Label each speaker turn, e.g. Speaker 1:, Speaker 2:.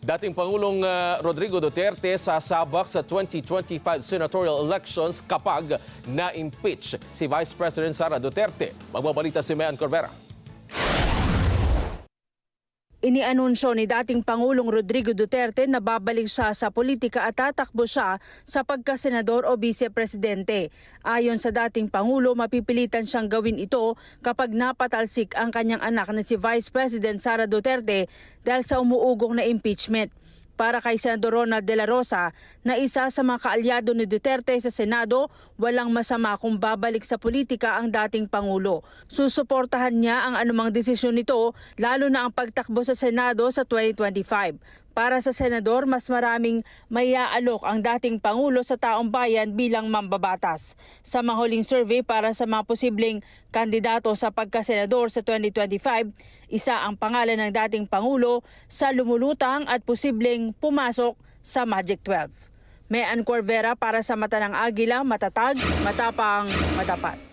Speaker 1: Dating Pangulong uh, Rodrigo Duterte sasabak sa 2025 senatorial elections kapag na-impeach si Vice President Sara Duterte. Magbabalita si Mayan Corvera.
Speaker 2: Inianunsyo ni dating Pangulong Rodrigo Duterte na babalik siya sa politika at tatakbo siya sa pagkasenador o vice-presidente. Ayon sa dating Pangulo, mapipilitan siyang gawin ito kapag napatalsik ang kanyang anak na si Vice President Sara Duterte dahil sa umuugong na impeachment para kay Senador Ronald De La Rosa na isa sa mga kaalyado ni Duterte sa Senado, walang masama kung babalik sa politika ang dating Pangulo. Susuportahan niya ang anumang desisyon nito, lalo na ang pagtakbo sa Senado sa 2025. Para sa senador, mas maraming mayaalok ang dating Pangulo sa taong bayan bilang mambabatas. Sa mahuling survey para sa mga posibleng kandidato sa pagkasenador sa 2025, isa ang pangalan ng dating Pangulo sa lumulutang at posibleng pumasok sa Magic 12. May Corvera para sa Mata ng Agila, matatag, matapang, matapat.